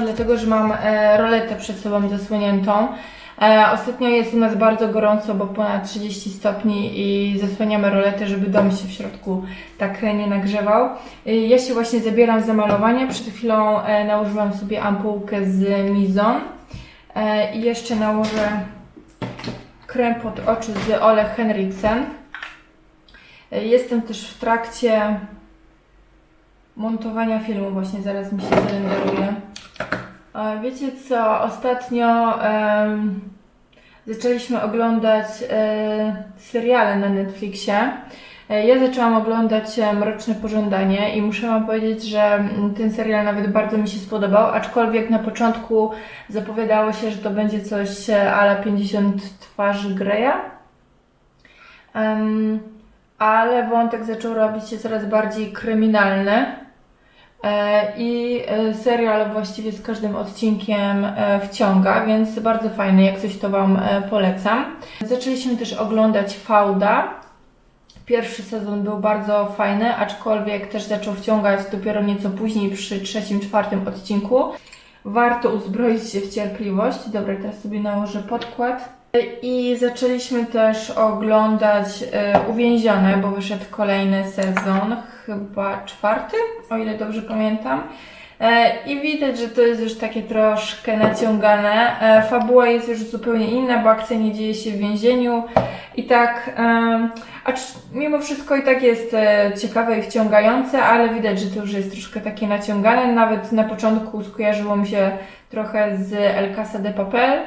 dlatego że mam e, roletę przed sobą zasłoniętą. E, ostatnio jest u nas bardzo gorąco, bo ponad 30 stopni i zasłaniamy roletę, żeby dom się w środku tak nie nagrzewał. E, ja się właśnie zabieram za malowanie. Przed chwilą e, nałożyłam sobie ampułkę z Mizon e, i jeszcze nałożę krem pod oczy z Ole Henriksen. E, Jestem też w trakcie montowania filmu właśnie zaraz mi się zarenderuje. Wiecie co, ostatnio em, zaczęliśmy oglądać e, seriale na Netflixie. E, Ja zaczęłam oglądać Mroczne Pożądanie i muszę Wam powiedzieć, że ten serial nawet bardzo mi się spodobał, aczkolwiek na początku zapowiadało się, że to będzie coś e, ala 50 twarzy Greya. Em, ale wątek zaczął robić się coraz bardziej kryminalny. E, I e, serial właściwie z każdym odcinkiem e, wciąga, więc bardzo fajny, jak coś to Wam polecam. Zaczęliśmy też oglądać Fauda. Pierwszy sezon był bardzo fajny, aczkolwiek też zaczął wciągać dopiero nieco później przy trzecim, czwartym odcinku. Warto uzbroić się w cierpliwość. Dobra, teraz sobie nałożę podkład. I zaczęliśmy też oglądać e, Uwięzione, bo wyszedł kolejny sezon, chyba czwarty, o ile dobrze pamiętam. E, I widać, że to jest już takie troszkę naciągane. E, fabuła jest już zupełnie inna, bo akcja nie dzieje się w więzieniu. I tak, mimo wszystko i tak jest ciekawe i wciągające, ale widać, że to już jest troszkę takie naciągane. Nawet na początku skojarzyło mi się trochę z El Casa de Papel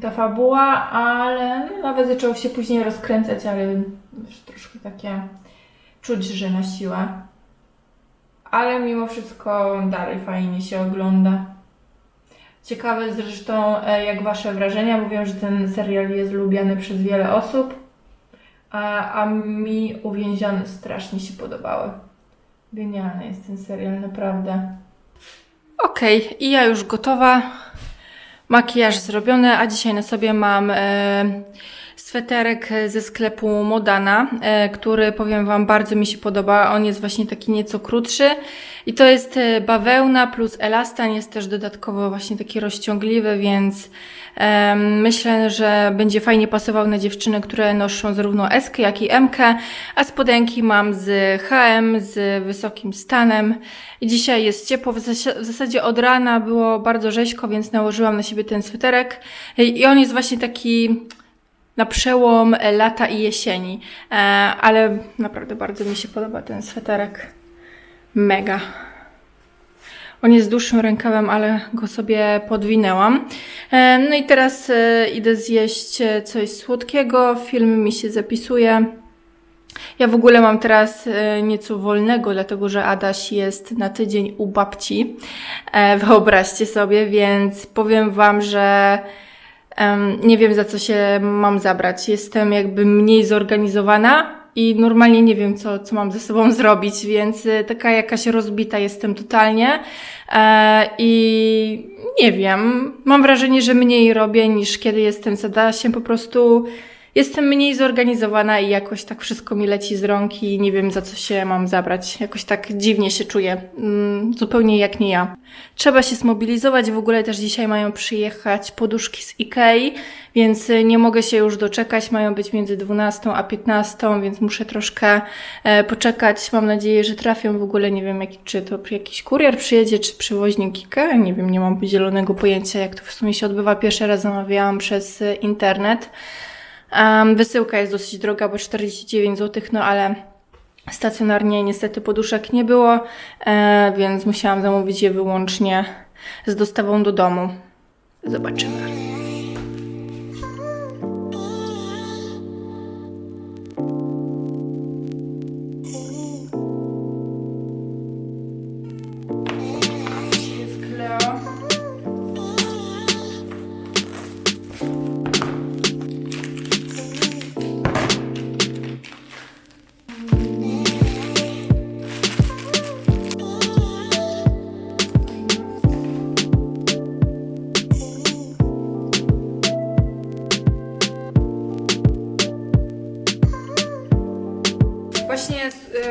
ta fabuła, ale no, nawet zaczęło się później rozkręcać, ale już troszkę takie czuć, że na siłę. Ale mimo wszystko dalej fajnie się ogląda. Ciekawe zresztą, e, jak Wasze wrażenia. Mówią, że ten serial jest lubiany przez wiele osób, a, a mi uwięzione strasznie się podobały. Genialny jest ten serial, naprawdę. Okej, i ja już gotowa. Makijaż zrobiony, a dzisiaj na sobie mam e, sweterek ze sklepu Modana, e, który powiem Wam bardzo mi się podoba. On jest właśnie taki nieco krótszy i to jest e, bawełna plus elastan, jest też dodatkowo właśnie taki rozciągliwy, więc e, myślę, że będzie fajnie pasował na dziewczyny, które noszą zarówno S, jak i M, a spodenki mam z HM, z wysokim stanem. I dzisiaj jest ciepło, w zasadzie od rana było bardzo rzeźko, więc nałożyłam na siebie ten sweterek i on jest właśnie taki na przełom e, lata i jesieni. E, ale naprawdę bardzo mi się podoba ten sweterek. Mega. On jest dłuższym rękawem, ale go sobie podwinęłam. E, no i teraz idę zjeść coś słodkiego. Film mi się zapisuje. Ja w ogóle mam teraz nieco wolnego, dlatego że Adaś jest na tydzień u babci. Wyobraźcie sobie, więc powiem Wam, że nie wiem za co się mam zabrać. Jestem jakby mniej zorganizowana i normalnie nie wiem, co, co mam ze sobą zrobić, więc e, taka jakaś rozbita jestem totalnie. E, I nie wiem, mam wrażenie, że mniej robię niż kiedy jestem z Adasiem. Po prostu jestem mniej zorganizowana i jakoś tak wszystko mi leci z rąk i nie wiem za co się mam zabrać. Jakoś tak dziwnie się czuję. Mm, zupełnie jak nie ja. Trzeba się zmobilizować. W ogóle też dzisiaj mają przyjechać poduszki z Ikei, więc y, nie mogę się już doczekać. Mają być między 12 a 15, więc muszę troszkę e, poczekać. Mam nadzieję, że trafią. W ogóle nie wiem, jak, czy to jakiś kurier przyjedzie, czy przewoźnik Ikea. Nie wiem, nie mam zielonego pojęcia, jak to w sumie się odbywa. Pierwszy raz zamawiałam przez y, internet. Em, wysyłka jest dosyć droga, bo 49 zł, no ale stacjonarnie niestety poduszek nie było, e, więc musiałam zamówić je wyłącznie z dostawą do domu. Zobaczymy.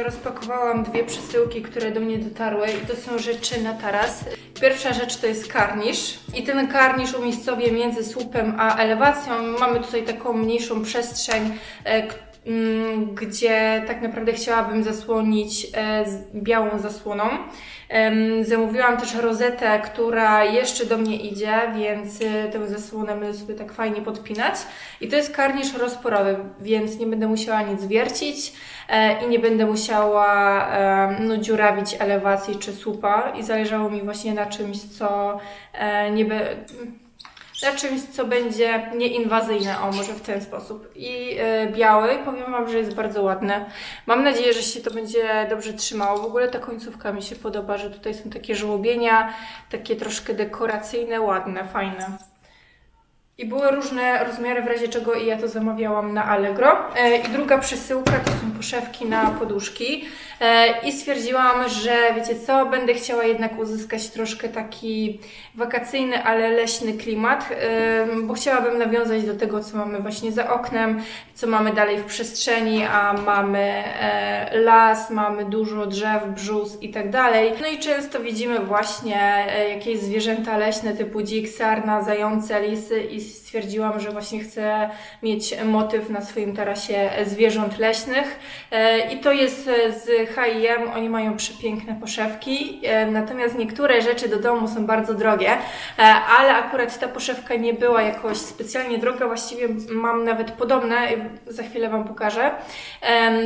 Rozpakowałam dwie przesyłki, które do mnie dotarły i to są rzeczy na taras. Pierwsza rzecz to jest karnisz i ten karnisz umiejscowię między słupem a elewacją. Mamy tutaj taką mniejszą przestrzeń, e, gdzie tak naprawdę chciałabym zasłonić e, białą zasłoną. Zamówiłam też rozetę, która jeszcze do mnie idzie, więc y, tę zasłonę będę sobie tak fajnie podpinać. I to jest karnisz rozporowy, więc nie będę musiała nic wiercić e, i nie będę musiała e, no, dziurawić elewacji czy słupa. I zależało mi właśnie na czymś, co e, nie be, na czymś, co będzie nieinwazyjne, o może w ten sposób. I e, biały, powiem Wam, że jest bardzo ładny. Mam nadzieję, że się to będzie dobrze trzymało. W ogóle ta końcówka mi się podoba, że tutaj są takie żłobienia, takie troszkę dekoracyjne, ładne, fajne. I były różne rozmiary, w razie czego i ja to zamawiałam na Allegro. E, I druga przesyłka to są poszewki na poduszki. E, I stwierdziłam, że wiecie co, będę chciała jednak uzyskać troszkę taki wakacyjny, ale leśny klimat, e, bo chciałabym nawiązać do tego, co mamy właśnie za oknem, co mamy dalej w przestrzeni, a mamy las, mamy dużo drzew, brzus i tak dalej. No i często widzimy właśnie jakieś zwierzęta leśne typu dzik, sarna, zające, lisy i stwierdziłam, że właśnie chcę mieć motyw na swoim tarasie zwierząt leśnych. E, I to jest e, z H&M, oni mają przepiękne poszewki, e, natomiast niektóre rzeczy do domu są bardzo drogie, ale akurat ta poszewka nie była jakoś specjalnie droga, właściwie mam nawet podobne, za chwilę Wam pokażę.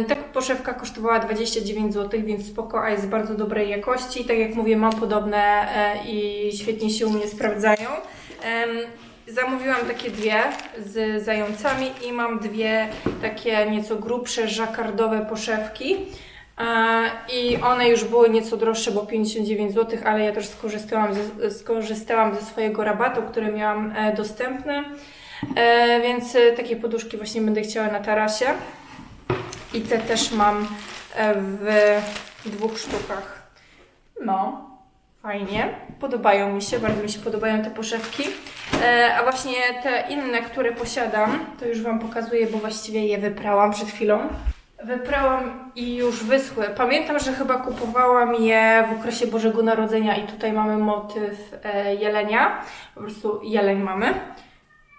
Ta poszewka kosztowała 29 zł, więc spoko, a jest bardzo dobrej jakości. Tak jak mówię, mam podobne i świetnie się u mnie sprawdzają. Zamówiłam takie dwie z zającami i mam dwie takie nieco grubsze, żakardowe poszewki. I one już były nieco droższe, bo 59 zł, ale ja też skorzystałam ze, skorzystałam ze swojego rabatu, który miałam e, dostępny. E, Więc e, takie poduszki właśnie będę chciała na tarasie. I te też mam w dwóch sztukach. No, fajnie. Podobają mi się, bardzo mi się podobają te poszewki. E, a właśnie te inne, które posiadam, to już Wam pokazuję, bo właściwie je wyprałam przed chwilą. Wyprałam i już wyschły. Pamiętam, że chyba kupowałam je w okresie Bożego Narodzenia i tutaj mamy motyw e, jelenia. Po prostu jeleń mamy.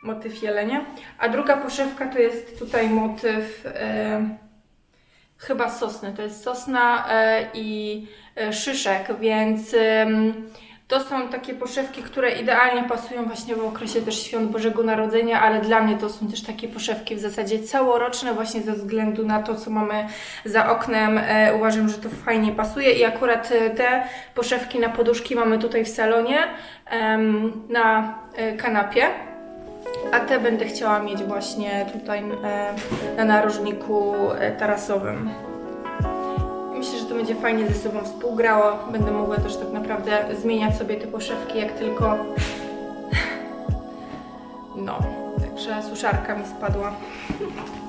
Motyw jelenia. A druga poszewka to jest tutaj motyw e, chyba sosny. To jest sosna e, i e, szyszek, więc to są takie poszewki, które idealnie pasują właśnie w okresie też świąt Bożego Narodzenia, ale dla mnie to są też takie poszewki w zasadzie całoroczne właśnie ze względu na to, co mamy za oknem. E, uważam, że to fajnie pasuje i akurat te poszewki na poduszki mamy tutaj w salonie na kanapie. A te będę chciała mieć właśnie tutaj e, na narożniku e, tarasowym. Myślę, że to będzie fajnie ze sobą współgrało. Będę mogła też tak naprawdę zmieniać sobie te poszewki jak tylko. No, także suszarka mi spadła.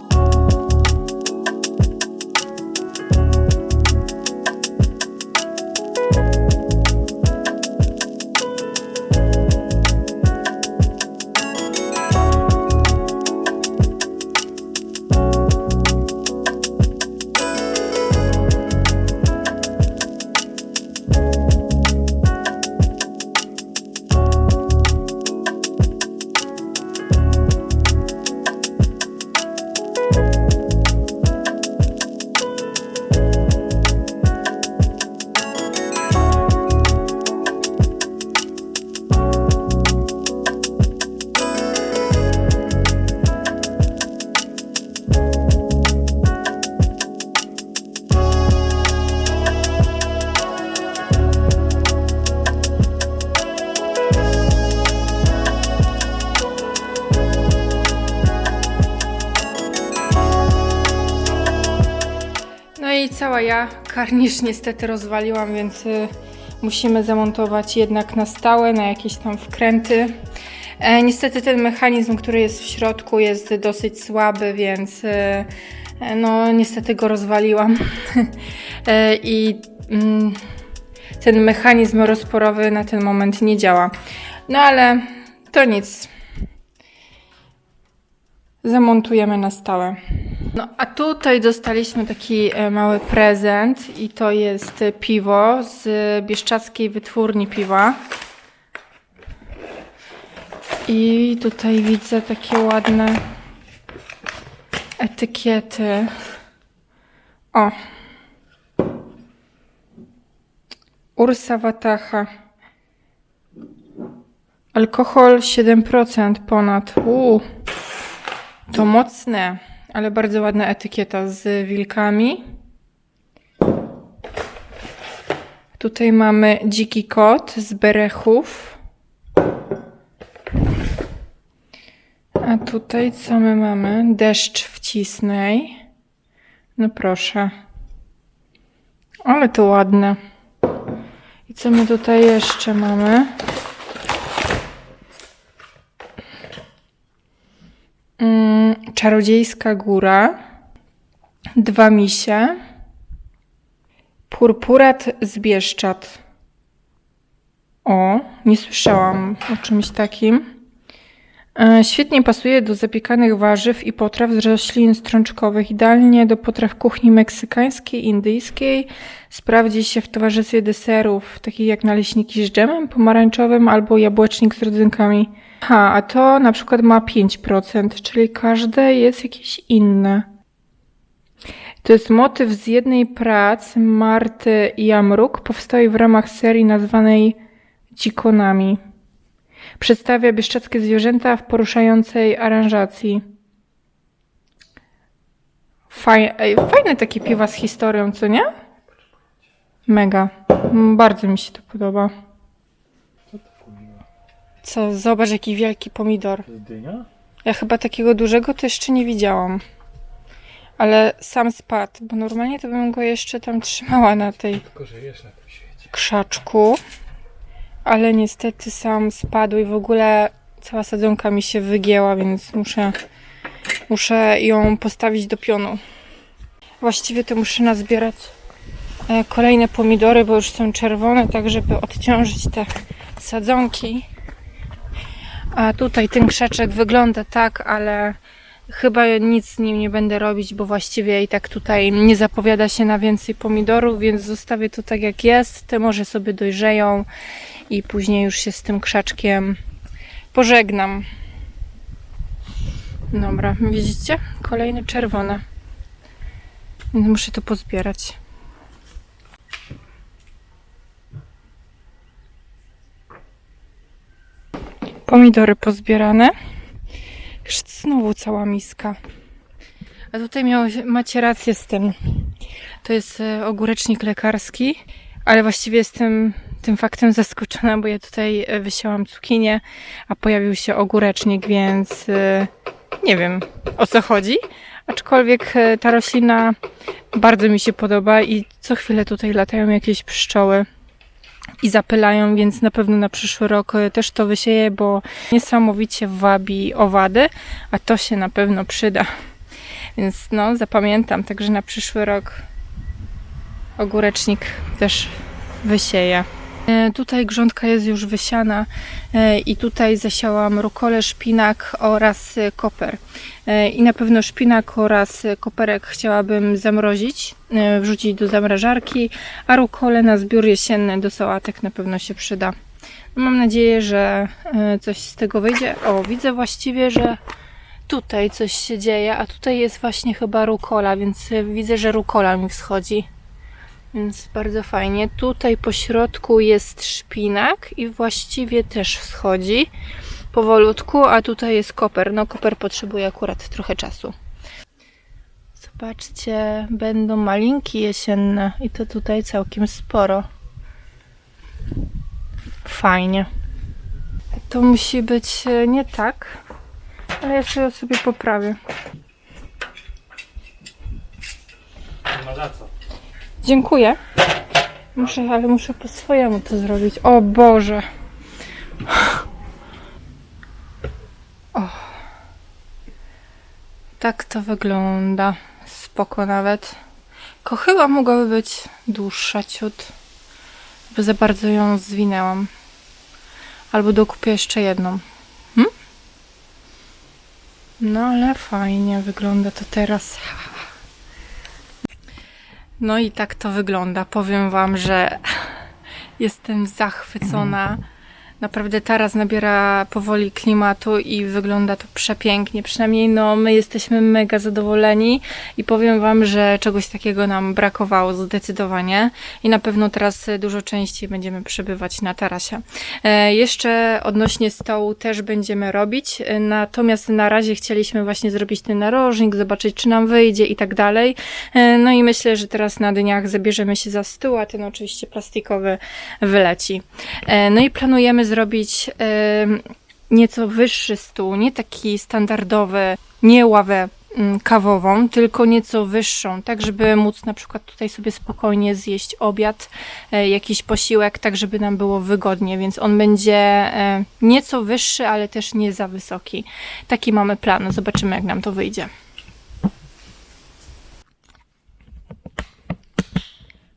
karnisz niestety rozwaliłam, więc y, musimy zamontować jednak na stałe, na jakieś tam wkręty. E, niestety ten mechanizm, który jest w środku jest dosyć słaby, więc y, e, no niestety go rozwaliłam. e, I mm, ten mechanizm rozporowy na ten moment nie działa. No ale to nic. Zamontujemy na stałe. No a tutaj dostaliśmy taki e, mały prezent i to jest piwo z bieszczackiej wytwórni piwa. I tutaj widzę takie ładne etykiety. O. Ursa Watacha. Alkohol 7% ponad. Uuu. To mocne, ale bardzo ładna etykieta z wilkami. Tutaj mamy dziki kot z berechów. A tutaj co my mamy? Deszcz wcisnej. No proszę. Ale to ładne. I co my tutaj jeszcze mamy? Mm, Czarodziejska góra. Dwa misie. Purpurat z Bieszczad. O, nie słyszałam o czymś takim. E, Świetnie pasuje do zapiekanych warzyw i potraw z roślin strączkowych. Idealnie do potraw kuchni meksykańskiej, indyjskiej. Sprawdzi się w towarzystwie deserów, takich jak naleśniki z dżemem pomarańczowym albo jabłecznik z rodzynkami. Ha, a to na przykład ma 5%, czyli każde jest jakieś inne. To jest motyw z jednej pracy Marty Jamruk, powstałej w ramach serii nazwanej Dzikonami. Przedstawia bieszczackie zwierzęta w poruszającej aranżacji. Faj, fajne takie piwa z historią, co nie? Mega. Mm, Bardzo mi się to podoba. Co, zobacz jaki wielki pomidor. Dynia? Ja chyba takiego dużego to jeszcze nie widziałam. Ale sam spadł, bo normalnie to bym go jeszcze tam trzymała na tej Tylko żyjesz na tym świecie. krzaczku. Ale niestety sam spadł i w ogóle cała sadzonka mi się wygięła, więc muszę, muszę ją postawić do pionu. Właściwie to muszę nazbierać e, kolejne pomidory, bo już są czerwone, tak żeby odciążyć te sadzonki. A tutaj ten krzaczek wygląda tak, ale chyba nic z nim nie będę robić, bo właściwie i tak tutaj nie zapowiada się na więcej pomidorów, więc zostawię to tak jak jest. Te może sobie dojrzeją i później już się z tym krzaczkiem pożegnam. Dobra, widzicie? Kolejne czerwone. Więc Muszę to pozbierać. Pomidory pozbierane. Znowu cała miska. A tutaj miał, macie rację z tym. To jest e, ogórecznik lekarski, ale właściwie jestem tym faktem zaskoczona, bo ja tutaj e, wysiałam cukinię, a pojawił się ogórecznik, więc e, nie wiem o co chodzi. Aczkolwiek ta roślina bardzo mi się podoba i co chwilę tutaj latają jakieś pszczoły i zapylają, więc na pewno na przyszły rok e, też to wysieję, bo niesamowicie wabi owady, a to się na pewno przyda. Więc no, zapamiętam, także na przyszły rok ogórecznik też wysieję. E, Tutaj grządka jest już wysiana e, i tutaj zasiałam rukolę, szpinak oraz e, koper. I na pewno szpinak oraz koperek chciałabym zamrozić, wrzucić do zamrażarki, a rukolę na zbiór jesienny do sałatek na pewno się przyda. No, Mam nadzieję, że coś z tego wyjdzie. O, widzę właściwie, że tutaj coś się dzieje, a tutaj jest właśnie chyba rukola, więc widzę, że rukola mi wschodzi. Więc bardzo fajnie. Tutaj po środku jest szpinak i właściwie też wschodzi powolutku, a tutaj jest koper. No koper potrzebuje akurat trochę czasu. Zobaczcie, będą malinki jesienne i to tutaj całkiem sporo. Fajnie. To musi być e, nie tak, ale ja sobie, sobie poprawię. Nie ma za co. Dziękuję. Muszę, ale muszę po swojemu to zrobić. O Boże. O. Tak to wygląda. Spoko nawet. Ko chyba mogłaby być dłuższa ciut. Bo za bardzo ją zwinęłam. Albo dokupię jeszcze jedną. Hm? No ale fajnie wygląda to teraz. No i tak to wygląda. Powiem Wam, że jestem zachwycona. Naprawdę taras nabiera powoli klimatu i wygląda to przepięknie. Przynajmniej no, my jesteśmy mega zadowoleni i powiem Wam, że czegoś takiego nam brakowało zdecydowanie i na pewno teraz dużo częściej będziemy przebywać na tarasie. E, jeszcze odnośnie stołu też będziemy robić, e, natomiast na razie chcieliśmy właśnie zrobić ten narożnik, zobaczyć czy nam wyjdzie i tak dalej. E, No i myślę, że teraz na dniach zabierzemy się za stół, a ten oczywiście plastikowy wyleci. No i planujemy zrobić nieco wyższy stół, nie taki standardowy, nie ławę mm, kawową, tylko nieco wyższą, tak żeby móc na przykład tutaj sobie spokojnie zjeść obiad, e, jakiś posiłek, tak żeby nam było wygodnie, więc on będzie e, nieco wyższy, ale też nie za wysoki. Taki mamy plan, zobaczymy jak nam to wyjdzie.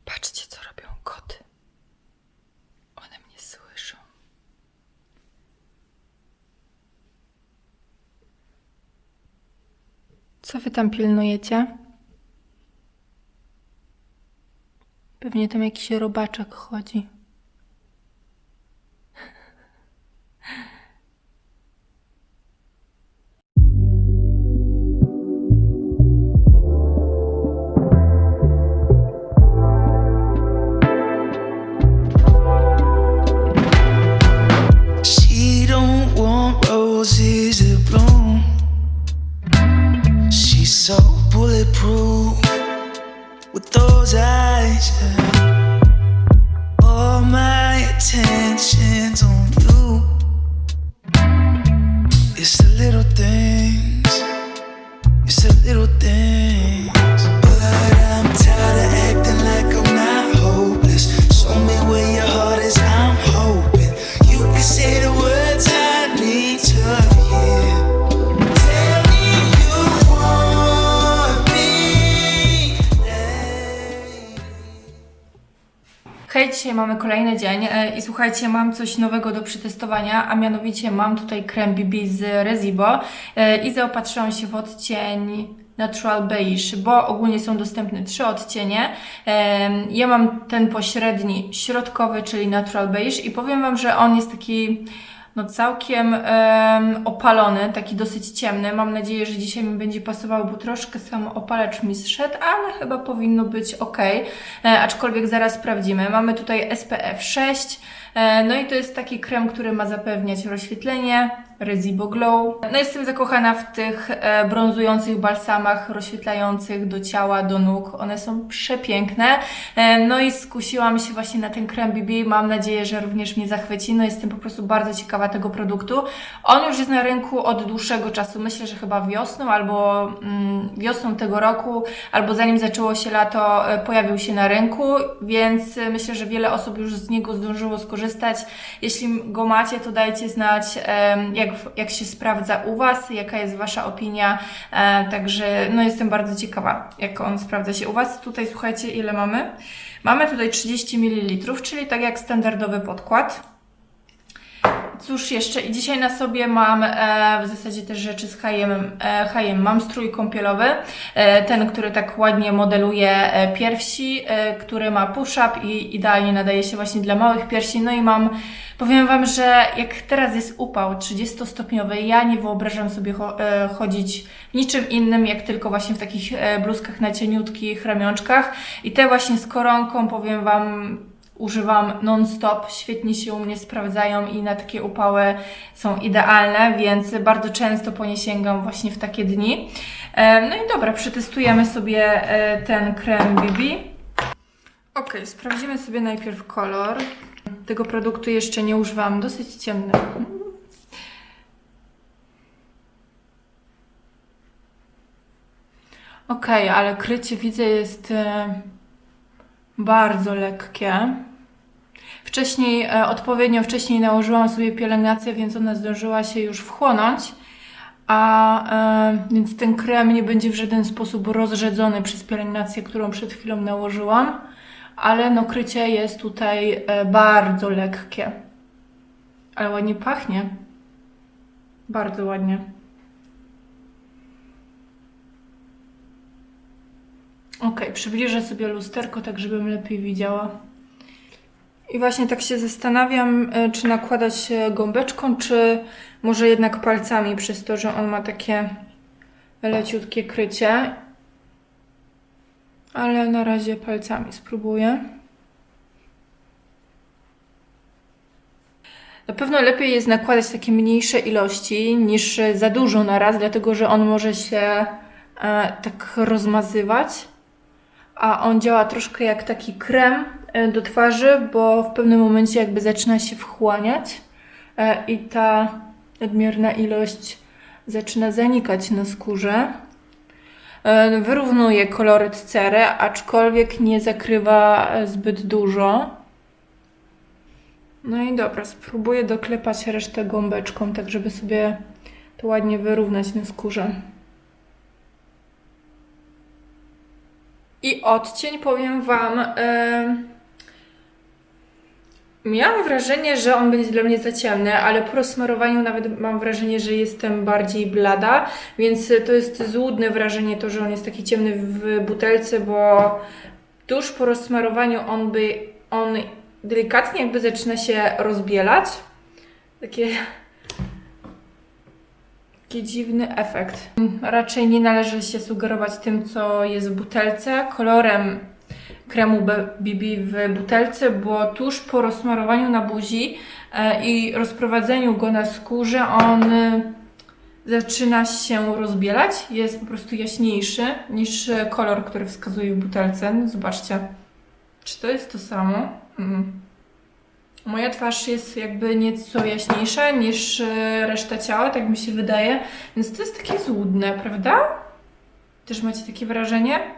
Patrzcie co robią koty. One mnie słyszą. Co wy tam pilnujecie? Pewnie tam jakiś robaczek chodzi. Słuchajcie, mam coś nowego do przetestowania, a mianowicie mam tutaj krem BB z Rezibo e, i zaopatrzyłam się w odcień Natural Beige, bo ogólnie są dostępne trzy odcienie. Ja mam ten pośredni, środkowy, czyli Natural Beige i powiem Wam, że on jest taki no całkiem em, opalony, taki dosyć ciemny. Mam nadzieję, że dzisiaj mi będzie pasował, bo troszkę sam opalacz mi zszedł, ale chyba powinno być ok. E, aczkolwiek zaraz sprawdzimy. Mamy tutaj SPF 6. E, no i to jest taki krem, który ma zapewniać rozświetlenie, Resibo Glow. No jestem zakochana w tych e, brązujących balsamach rozświetlających do ciała, do nóg. One są przepiękne. E, no i skusiłam się właśnie na ten krem BB. Mam nadzieję, że również mnie zachwyci. No jestem po prostu bardzo ciekawa tego produktu. On już jest na rynku od dłuższego czasu. Myślę, że chyba wiosną albo mm, wiosną tego roku, albo zanim zaczęło się lato, e, pojawił się na rynku, więc myślę, że wiele osób już z niego zdążyło skorzystać. Jeśli go macie, to dajcie znać, em, jak, jak się sprawdza u Was, jaka jest Wasza opinia. E, Także no jestem bardzo ciekawa, jak on sprawdza się u Was. Tutaj słuchajcie, ile mamy? Mamy tutaj 30 ml, czyli tak jak standardowy podkład. Cóż jeszcze, i dzisiaj na sobie mam e, w zasadzie też rzeczy z H&M. E, H&M. Mam strój kąpielowy, e, ten, który tak ładnie modeluje e, piersi, e, który ma push-up i idealnie nadaje się właśnie dla małych piersi. No i mam, powiem Wam, że jak teraz jest upał 30-stopniowy, ja nie wyobrażam sobie cho- e, chodzić niczym innym, jak tylko właśnie w takich e, bluzkach na cieniutkich ramionczkach. I te właśnie z koronką, powiem Wam, używam non-stop, świetnie się u mnie sprawdzają i na takie upały są idealne, więc bardzo często po nie sięgam właśnie w takie dni. E, No i dobra, przetestujemy sobie e, ten krem BB. Ok, sprawdzimy sobie najpierw kolor. Tego produktu jeszcze nie używam, dosyć ciemny. Ok, ale krycie widzę jest e, Bardzo lekkie. Wcześniej, e, odpowiednio wcześniej nałożyłam sobie pielęgnację, więc ona zdążyła się już wchłonąć. A e, więc ten krem nie będzie w żaden sposób rozrzedzony przez pielęgnację, którą przed chwilą nałożyłam, ale no krycie jest tutaj e, bardzo lekkie. Ale ładnie pachnie. Bardzo ładnie. Ok, przybliżę sobie lusterko, tak żebym lepiej widziała. I właśnie tak się zastanawiam, e, czy nakładać e, gąbeczką, czy może jednak palcami, przez to, że on ma takie leciutkie krycie. Ale na razie palcami spróbuję. Na pewno lepiej jest nakładać takie mniejsze ilości niż za dużo na raz, dlatego że on może się e, tak rozmazywać. A on działa troszkę jak taki krem do twarzy, bo w pewnym momencie jakby zaczyna się wchłaniać e, i ta nadmierna ilość zaczyna zanikać na skórze. E, Wyrównuje koloryt cery, aczkolwiek nie zakrywa e, zbyt dużo. No i dobra, spróbuję doklepać resztę gąbeczką, tak żeby sobie to ładnie wyrównać na skórze. I odcień, powiem Wam, em, miałam wrażenie, że on będzie dla mnie za ciemny, ale po rozsmarowaniu nawet mam wrażenie, że jestem bardziej blada, więc to jest złudne wrażenie to, że on jest taki ciemny w butelce, bo tuż po rozsmarowaniu on by, on delikatnie jakby zaczyna się rozbielać. Takie Taki dziwny efekt. Raczej nie należy się sugerować tym, co jest w butelce, kolorem kremu BB w butelce, bo tuż po rozsmarowaniu na buzi e, i rozprowadzeniu go na skórze on e, zaczyna się rozbielać, jest po prostu jaśniejszy niż e, kolor, który wskazuje w butelce. No, zobaczcie. Czy to jest to samo? Mm. Moja twarz jest jakby nieco jaśniejsza niż reszta ciała, tak mi się wydaje, więc to jest takie złudne, prawda? Też macie takie wrażenie?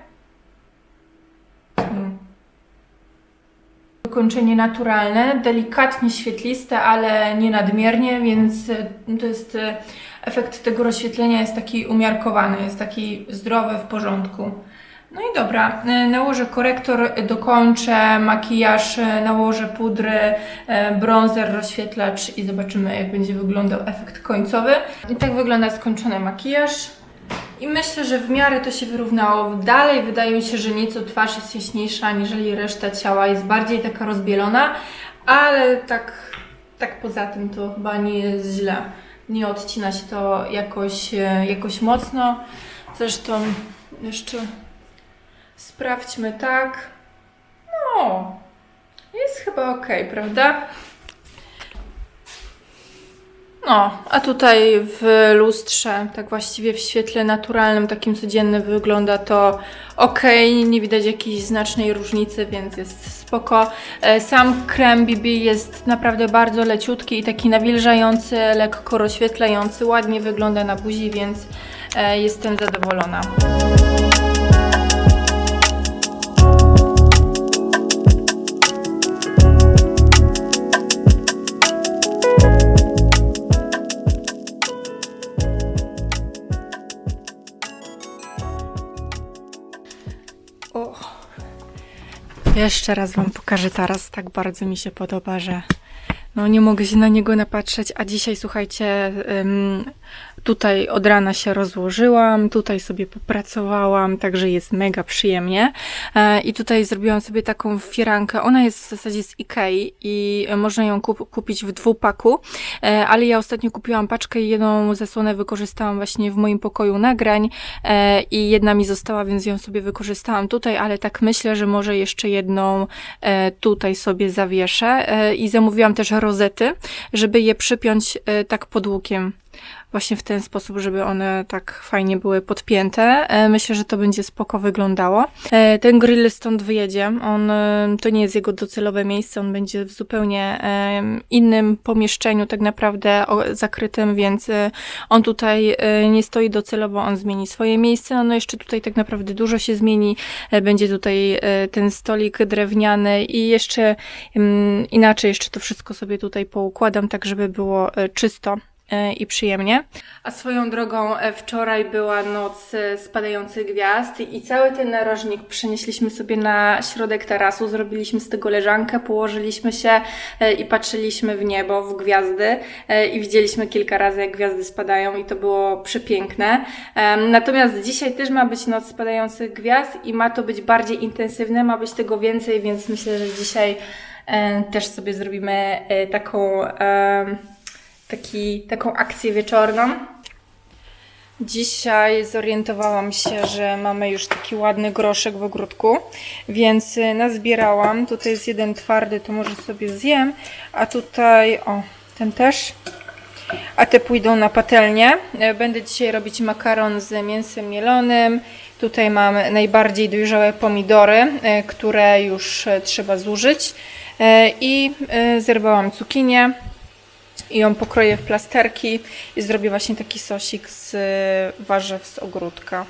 Wykończenie naturalne, delikatnie świetliste, ale nie nadmiernie, więc e, to jest e, efekt tego rozświetlenia jest taki umiarkowany, jest taki zdrowy, w porządku. No i dobra, e, nałożę korektor, dokończę makijaż, nałożę pudry, bronzer, rozświetlacz i zobaczymy jak będzie wyglądał efekt końcowy. I tak wygląda skończony makijaż. I myślę, że w miarę to się wyrównało. Dalej wydaje mi się, że nieco twarz jest jaśniejsza, aniżeli reszta ciała jest bardziej taka rozbielona, ale tak, tak poza tym to chyba nie jest źle. Nie odcina się to jakoś, e, jakoś mocno. Zresztą jeszcze Sprawdźmy tak. No, jest chyba ok, prawda? No, a tutaj w lustrze, tak właściwie w świetle naturalnym, takim codziennym wygląda to ok, nie widać jakiejś znacznej różnicy, więc jest spoko. E, Sam krem BB jest naprawdę bardzo leciutki i taki nawilżający, lekko rozświetlający, ładnie wygląda na buzi, więc e, jestem zadowolona. Jeszcze raz Wam pokażę teraz. Tak bardzo mi się podoba, że no nie mogę się na niego napatrzeć. A dzisiaj, słuchajcie, tutaj od rana się rozłożyłam, tutaj sobie popracowałam, także jest mega przyjemnie. E, I tutaj zrobiłam sobie taką firankę. Ona jest w zasadzie z Ikei i można ją kup- kupić w dwupaku, e, ale ja ostatnio kupiłam paczkę i jedną zasłonę wykorzystałam właśnie w moim pokoju nagrań e, i jedna mi została, więc ją sobie wykorzystałam tutaj, ale tak myślę, że może jeszcze jedną tutaj sobie zawieszę i zamówiłam też rozety, żeby je przypiąć tak pod łukiem. Właśnie w ten sposób, żeby one tak fajnie były podpięte. E, Myślę, że to będzie spoko wyglądało. E, Ten grill stąd wyjedzie. On, e, to nie jest jego docelowe miejsce, on będzie w zupełnie innym pomieszczeniu, tak naprawdę zakrytym, więc on tutaj nie stoi docelowo, on zmieni swoje miejsce. No jeszcze tutaj tak naprawdę dużo się zmieni. Będzie tutaj ten stolik drewniany i jeszcze mm, inaczej jeszcze to wszystko sobie tutaj poukładam, tak żeby było czysto i przyjemnie. A swoją drogą e, wczoraj była noc e, spadających gwiazd i cały ten narożnik przenieśliśmy sobie na środek tarasu, zrobiliśmy z tego leżankę, położyliśmy się e, i patrzyliśmy w niebo, w gwiazdy e, i widzieliśmy kilka razy jak gwiazdy spadają i to było przepiękne. Natomiast dzisiaj też ma być noc spadających gwiazd i ma to być bardziej intensywne, ma być tego więcej, więc myślę, że dzisiaj e, też sobie zrobimy e, taką taki, taką akcję wieczorną. Dzisiaj zorientowałam się, że mamy już taki ładny groszek w ogródku, więc y, nazbierałam. Tutaj jest jeden twardy, to może sobie zjem, a tutaj, o, ten też. A te pójdą na patelnię. E, Będę dzisiaj robić makaron z mięsem mielonym. Tutaj mam najbardziej dojrzałe pomidory, e, które już trzeba zużyć. I zerwałam cukinię i ją pokroję w plasterki i zrobię właśnie taki sosik z e, warzyw z ogródka.